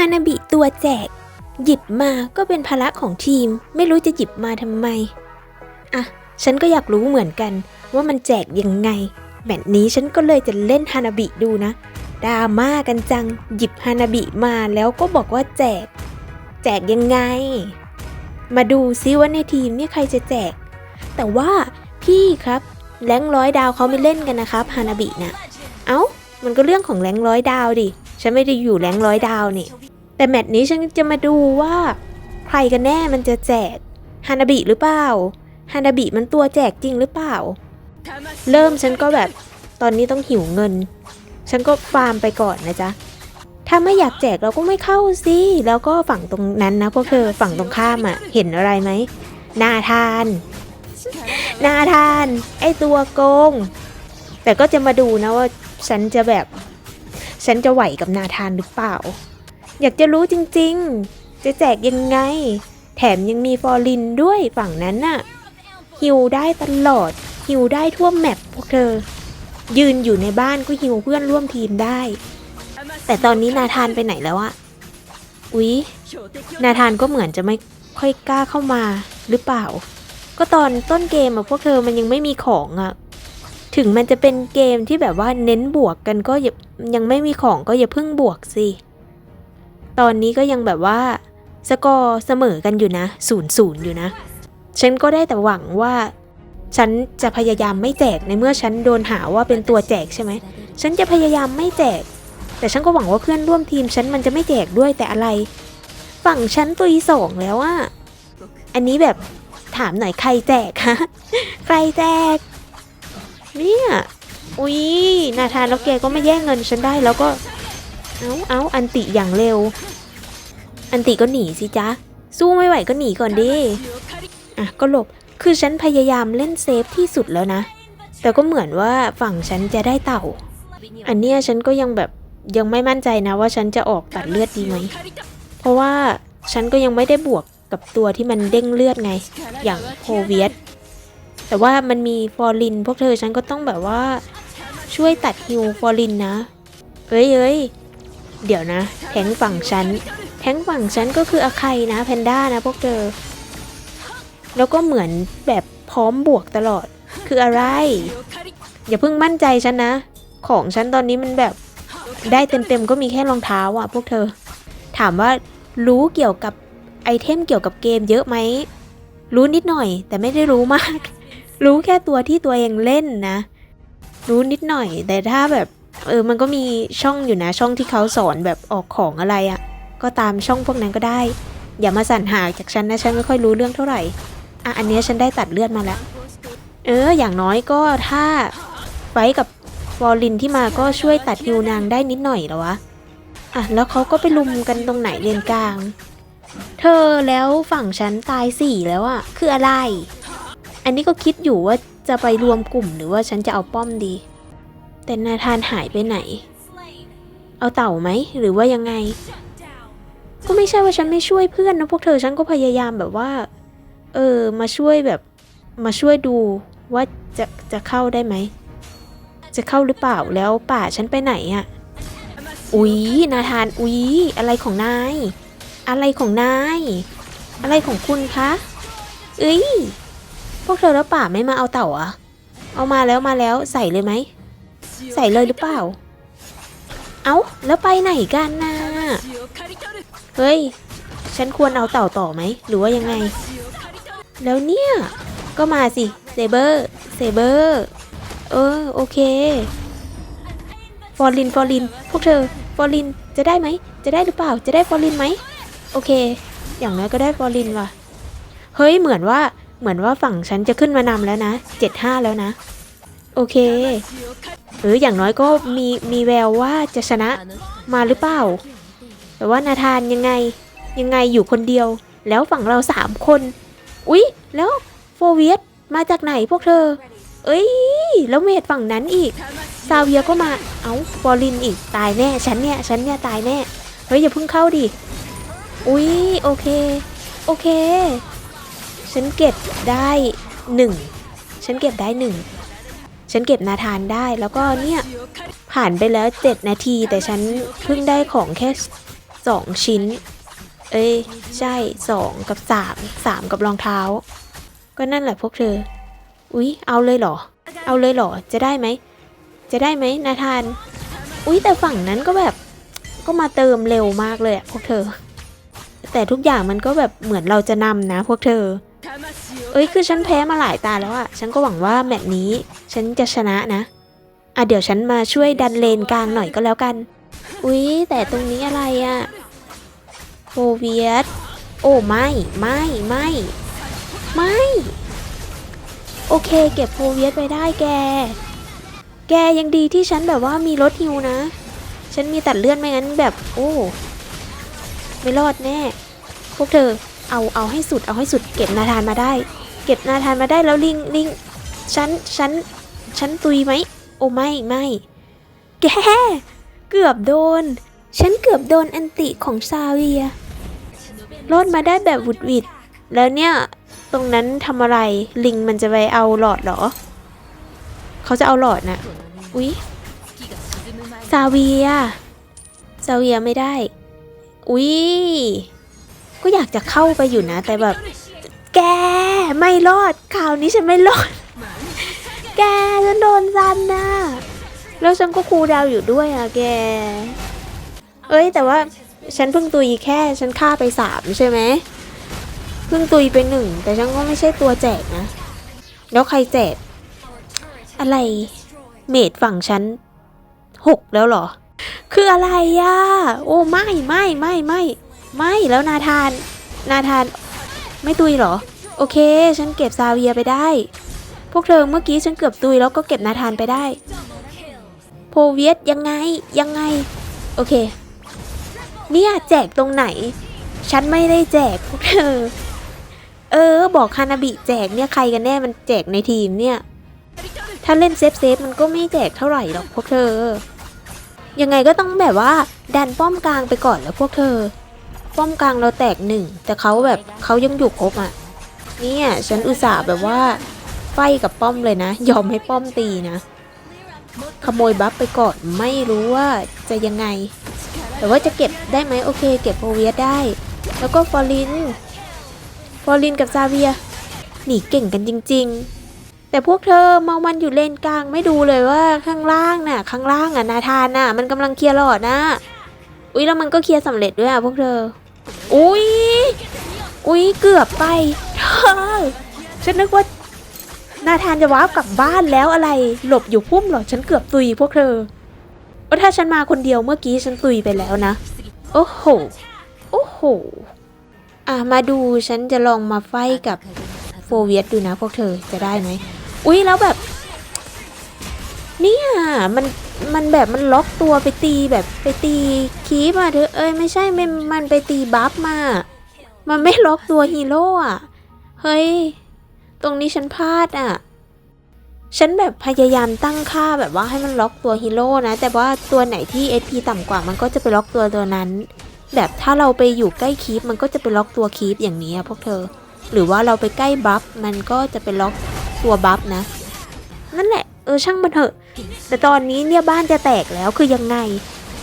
ฮานาบิตัวแจก หยิบมาก็เป็นภาระของทีม ไม่รู้จะหยิบมาทำไม อะ ฉันก็อยากรู้เหมือนกัน ว่ามันแจกยังไง แบบนี้ฉันก็เลยจะเล่นฮานาบิดูนะดราม่ากันจัง หยิบฮานาบิมาแล้วก็บอกว่าแจก แจกยังไง มาดูซิว่าในทีมเนี่ยใครจะแจก แต่ว่าพี่ครับแรงร้อยดาวเขาไม่เล่นกันนะครับฮานาบินะเอ้า มันก็เรื่องของแรงร้อยดาวดิ ฉันไม่ได้อยู่แรงร้อยดาวนี่ แต่แมตช์นี้ฉันจะมาดูว่า ใครกันแน่มันจะแจกฮานาบิหรือเปล่าฮานาบิมันตัวแจกจริงหรือเปล่า เริ่มฉันก็แบบตอนนี้ต้องหิวเงิน ฉันก็ฟาร์มไปก่อนนะจ๊ะ ถ้าไม่อยากแจกเราก็ไม่เข้าสิแล้วก็ฝั่งตรงนั้นนะพวกเธอฝั่งตรงข้ามอะ่ะ เห็นอะไรไหมนาทานนาทาน ไอตัวโกง แต่ก็จะมาดูนะว่าฉันจะแบบ ฉันจะไหวกับนาทานหรือเปล่า อยากจะรู้จริงๆ จะแจกยังไง แถมยังมีฟอร์ลินด้วยฝั่งนั้นน่ะฮิวได้ตลอดฮิวได้ทั่วแมปพวกเธอ ยืนอยู่ในบ้านก็ฮิวเพื่อนร่วมทีมได้ แต่ตอนนี้นาธานไปไหนแล้วอะอุ๊ยนาธานก็เหมือนจะไม่ค่อยกล้าเข้ามาหรือเปล่า ก็ตอนต้นเกมอะพวกเธอมันยังไม่มีของอะถึงมันจะเป็นเกมที่แบบว่าเน้นบวกกันก็ยังไม่มีของก็อย่าเพิ่งบวกสิ ตอนนี้ก็ยังแบบว่าสกอร์เสมอกันอยู่นะศูนย์ศูนย์อยู่นะ ฉันก็ได้แต่หวังว่า ฉันจะพยายามไม่แจกในเมื่อฉันโดนหาว่าเป็นตัวแจกใช่ไหม ฉันจะพยายามไม่แจก แต่ฉันก็หวังว่าเพื่อนร่วมทีมฉันมันจะไม่แจกด้วยแต่อะไร ฝั่งฉันตัวอีสองแล้วอะอันนี้แบบถามหน่อยใครแจกคะใครแจก เนี่ย อุ๊ยนาธานแล้วแกก็ไม่แย่งเงินฉันได้แล้วก็ เอาเอาอันติอย่างเร็ว อันติก็หนีสิจ๊ะ สู้ไม่ไหวก็หนีก่อนดิ อะก็หลบ คือฉันพยายามเล่นเซฟที่สุดแล้วนะ แต่ก็เหมือนว่าฝั่งฉันจะได้เต่า อันเนี้ยฉันก็ยังแบบยังไม่มั่นใจนะว่าฉันจะออกตัดเลือดดีไหม เพราะว่าฉันก็ยังไม่ได้บวกกับตัวที่มันเด้งเลือดไง อย่างโคเวียสแต่ว่ามันมีฟอร์ลิน พวกเธอฉันก็ต้องแบบว่าช่วยตัดฮิวฟอร์ลินนะ เอ้ยเอ้ย เดี๋ยวนะ แทงฝั่งฉัน แทงฝั่งฉันก็คืออาใครนะแพนด้านะพวกเธอ แล้วก็เหมือนแบบพร้อมบวกตลอด คืออะไร อย่าเพิ่งมั่นใจฉันนะ ของฉันตอนนี้มันแบบได้เต็มๆก็มีแค่รองเท้าอะพวกเธอ ถามว่ารู้เกี่ยวกับไอเทมเกี่ยวกับเกมเยอะไหม รู้นิดหน่อย แต่ไม่ได้รู้มาก รู้แค่ตัวที่ตัวเองเล่นนะ รู้นิดหน่อย แต่ถ้าแบบ เออมันก็มีช่องอยู่นะช่องที่เขาสอนแบบออกของอะไรอะ่ะ ก็ตามช่องพวกนั้นก็ได้ อย่ามาสั่นหาจากฉันนะฉันไม่ค่อยรู้เรื่องเท่าไหร่อะอันนี้ฉันได้ตัดเลือดมาแล้ว เออ อย่างน้อยก็ถ้าไฟท์กับวอลลินที่มาก็ช่วยตัดฮิวนางได้นิดหน่อยแล้ววะอะแล้วเขาก็ไปลุมกันตรงไหนเลนกลาง เธอแล้วฝั่งฉันตายสี่แล้วอะคืออะไร อันนี้ก็คิดอยู่ว่าจะไปรวมกลุ่มหรือว่าฉันจะเอาป้อมดี แต่นาธานหายไปไหน เอาเต่าไหม หรือว่ายังไง ก็ไม่ใช่ว่าฉันไม่ช่วยเพื่อนนะพวกเธอฉันก็พยายามแบบว่า เออ มาช่วยแบบมาช่วยดูว่าจะจะเข้าได้ไหม จะเข้าหรือเปล่าแล้วป่าฉันไปไหนอะอุ๊ยนาธานอุ๊ยอะไรของนาย อะไรของนาย อะไรของคุณคะเอ้ยพวกเธอแล้วป่าไม่มาเอาเต่าอะเอามาแล้วมาแล้วใส่เลยไหม ใส่เลยหรือเปล่า เอาแล้วไปไหนกันน่ะเฮ้ย ฉันควรเอาเต่าต่อไหม หรือว่ายังไง แล้วเนี่ย ก็มาสิ เซเบอร์ เซเบอร์ เออ โอเค ฟอร์ลิน ฟอร์ลิน พวกเธอ ฟอร์ลิน จะได้ไหม จะได้หรือเปล่า จะได้ฟอร์ลินไหม โอเค อย่างน้อยก็ได้ฟอร์ลินว่ะ เฮ้ย เหมือนว่า เหมือนว่าฝั่งฉันจะขึ้นมานำแล้วนะเจ็ดห้าแล้วนะ โอเค เอออย่างน้อยก็มีมีแววว่าจะชนะมาหรือเปล่า แต่ว่านาธานยังไงยังไงอยู่คนเดียว แล้วฝั่งเราสามคน อุ๊ย แล้วโฟเวียสมาจากไหนพวกเธอ เอ้ย แล้วเมดฝั่งนั้นอีก ซาเวียก็มา เอ้าฟอรินอีก ตายแน่ ฉันเนี่ย ฉันเนี่ย ตายแน่ เฮ้ย อย่าเพิ่งเข้าดิ อุ๊ย โอเค โอเค ฉันเก็บได้หนึ่ง ฉันเก็บได้หนึ่ง ฉันเก็บนาธานได้แล้วก็เนี่ยผ่านไปแล้วเจ็ดนาที แต่ฉันเพิ่งได้ของแค่สองชิ้น เอ้ย ใช่สองกับสามสามกับรองเท้า ก็นั่นแหละพวกเธอ อุ๊ย เอาเลยเหรอ เอาเลยเหรอ จะได้ไหม จะได้ไหมนาธาน อุ๊ย แต่ฝั่งนั้นก็แบบก็มาเติมเร็วมากเลยอะพวกเธอ แต่ทุกอย่างมันก็แบบเหมือนเราจะนำนะพวกเธอ เอ้ยคือฉันแพ้มาหลายตาแล้วอะฉันก็หวังว่าแมตช์นี้ ฉันจะชนะนะ อะเดี๋ยวฉันมาช่วยดันเลนกลางหน่อยก็แล้วกัน อุ๊ย แต่ตรงนี้อะไรอะโฟเวียสโอ้ไม่ไม่ไม่ไม่ โอเค เก็บโฟเวียสไปได้แก แกยังดีที่ฉันแบบว่ามีรถฮิวนะ ฉันมีตัดเลื่อนไม่งั้นแบบโอ้ไม่รอดแน่ พวกเธอเอาเอาให้สุดเอาให้สุดเก็บนาธานมาได้ เก็บนาธานมาได้แล้วลิงลิงฉันฉัน ฉันตุยไหม โอ้ไม่ไม่แก เกือบโดน ฉันเกือบโดนอันติของซาเวียรอดมาได้แบบวุดวิด แล้วเนี่ย ตรงนั้นทำอะไร ลิงมันจะไปเอาหลอดเหรอ เขาจะเอาหลอดนะ อุ๊ย ซาเวีย ซาเวียไม่ได้ อุ๊ย ก็อยากจะเข้าไปอยู่นะ แต่แบบ แก ไม่รอดข่าวนี้ฉันไม่รอด แกฉันโดนซันนะแล้วฉันก็คูดาวอยู่ด้วยอะแก เอ้ยแต่ว่าฉันเพิ่งตุยแค่ฉันฆ่าไปสามใช่ไหมเพิ่งตุยไปหนึ่งแต่ฉันก็ไม่ใช่ตัวแจกนะ แล้วใครแจกอะไรเมดฝั่งฉันหกแล้วเหรอ คืออะไรอะโอ้ไม่ไม่ไม่ไม่ไม่แล้วนาธาน นาธาน ไม่ตุยเหรอ โอเค ฉันเก็บซาเวียไปได้ พวกเธอเมื่อกี้ฉันเกือบตุยแล้วก็เก็บนาธานไปได้ โพเวียสยังไงยังไง โอเค เนี่ยแจกตรงไหน ฉันไม่ได้แจกพวกเธอ เออ บอกคานาบิแจกเนี่ยใครกันแน่มันแจกในทีมเนี่ย ถ้าเล่นเซฟเซฟมันก็ไม่แจกเท่าไหร่หรอกพวกเธอ ยังไงก็ต้องแบบว่าดันป้อมกลางไปก่อนแล้วพวกเธอ ป้อมกลางเราแตกหนึ่งแต่เขาแบบเขายังอยู่ครบอะ เนี่ยฉันอุตส่าห์แบบว่า ฟกับป้อมเลยนะ ยอมให้ป้อมตีนะ ขโมยบัฟไปก่อนไม่รู้ว่าจะยังไง แต่ว่าจะเก็บได้ไหมโอเค เก็บโพเวียได้ แล้วก็ฟอรินฟอรินกับซาเวียหนีเก่งกันจริง ๆ แต่พวกเธอมองมันอยู่เลนกลางไม่ดูเลยว่าข้างล่างน่ะ ข้างล่างอะนาธานน่ะ มันกำลังเคลียร์หลอดนะอุ้ยแล้วมันก็เคลียร์สำเร็จด้วยอะพวกเธอ อุ้ยอุ้ยเกือบไปเธอฉันนึกว่า นาธานจะว้าร์ปกลับบ้านแล้วอะไร หลบอยู่พุ่มหรอฉันเกือบตุยพวกเธอว่าถ้าฉันมาคนเดียวเมื่อกี้ฉันตุยไปแล้วนะ โอ้โห โอ้โห อะมาดูฉันจะลองมาไฟกับโฟเวียสดูนะพวกเธอจะได้ไหม อุ้ยแล้วแบบ เนี่ยมันมันแบบมันล็อกตัวไปตีแบบไปตีคีปอะเธอเอ้ยไม่ใช่มันมันไปตีบัฟมา มันไม่ล็อกตัวฮีโร่อะเฮ้ย ตรงนี้ฉันพลาดอะ ฉันแบบพยายามตั้งค่าแบบว่าให้มันล็อกตัวฮีโร่นะ แต่ว่าตัวไหนที่ SP ต่ำกว่ามันก็จะไปล็อกตัวตัวนั้น แบบถ้าเราไปอยู่ใกล้คีปมันก็จะไปล็อกตัวคีปอย่างนี้อะพวกเธอ หรือว่าเราไปใกล้บัฟมันก็จะไปล็อกตัวบัฟนะ นั่นแหละ เออช่างมันเถอะ แต่ตอนนี้เนี่ยบ้านจะแตกแล้วคือยังไง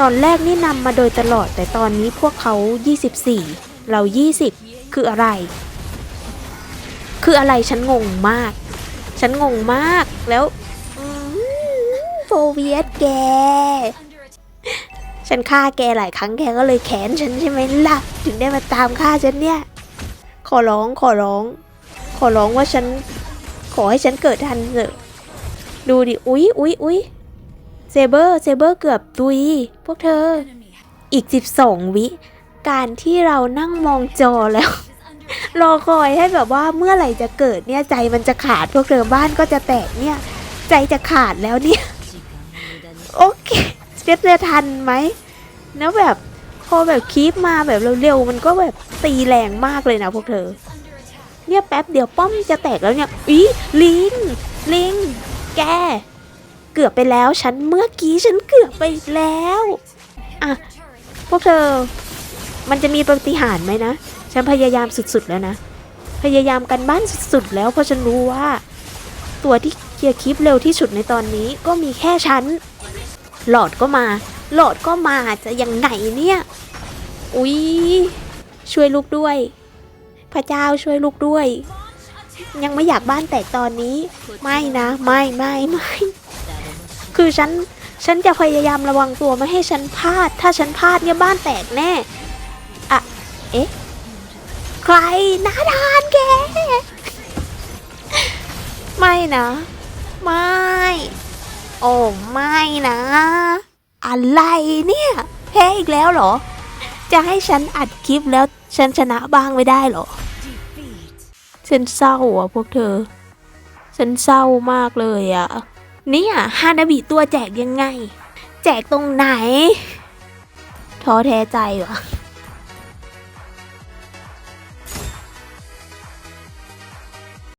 ตอนแรกนี่นำมาโดยตลอด แต่ตอนนี้พวกเขา 24 เรา 20 คืออะไร คืออะไรฉันงงมาก ฉันงงมากแล้วโฟเวียสแก ฉันฆ่าแกหลายครั้งแกก็เลยแค้นฉันใช่ไหมล่ะ ถึงได้มาตามฆ่าฉันเนี่ย ขอร้องขอร้อง ขอร้องว่าฉัน ขอให้ฉันเกิดทันเถอะ ดูดิ อุ๊ยอุ๊ยอุ๊ยเซเบอร์เซเบอร์เกือบตุยพวกเธอ อีก 12 วิ การที่เรานั่งมองจอแล้ว รอคอยให้แบบว่าเมื่อไหร่จะเกิดเนี่ยใจมันจะขาดพวกเธอบ้านก็จะแตกเนี่ย ใจจะขาดแล้วเนี่ย โอเคเซฟจะทันไหมแล้วแบบพอแบบคีปมาแบบเร็วๆมันก็แบบตีแรงมากเลยนะพวกเธอ เนี่ยแป๊บเดียวป้อมจะแตกแล้วเนี่ยอีลิงลิงแก เกือบไปแล้วฉันเมื่อกี้ฉันเกือบไปแล้ว อะ พวกเธอ มันจะมีปฏิหารไหมนะ ฉันพยายามสุดๆแล้วนะ พยายามกันบ้านสุดๆแล้วเพราะฉันรู้ว่า ตัวที่เคลียร์คลิปเร็วที่สุดในตอนนี้ก็มีแค่ฉัน หลอดก็มา หลอดก็มาจะยังไงเนี่ย อุ๊ย ช่วยลูกด้วย พระเจ้าช่วยลูกด้วย ยังไม่อยากบ้านแตกตอนนี้ ไม่นะ ไม่ไม่ไม่คือฉันฉันจะพยายามระวังตัวไม่ให้ฉันพลาด ถ้าฉันพลาดเนี่ยบ้านแตกแน่อะเอ๊ะ ใครน้าดานแก ไม่นะ ไม่ โอ้ไม่นะ อะไรเนี่ย แพ้อีกแล้วเหรอ จะให้ฉันอัดคลิปแล้วฉันชนะบ้างไม่ได้เหรอ ฉันเศร้าอะพวกเธอ ฉันเศร้ามากเลยอะ เนี่ยฮานาบิตัวแจกยังไง แจกตรงไหน ท้อแท้ใจวะ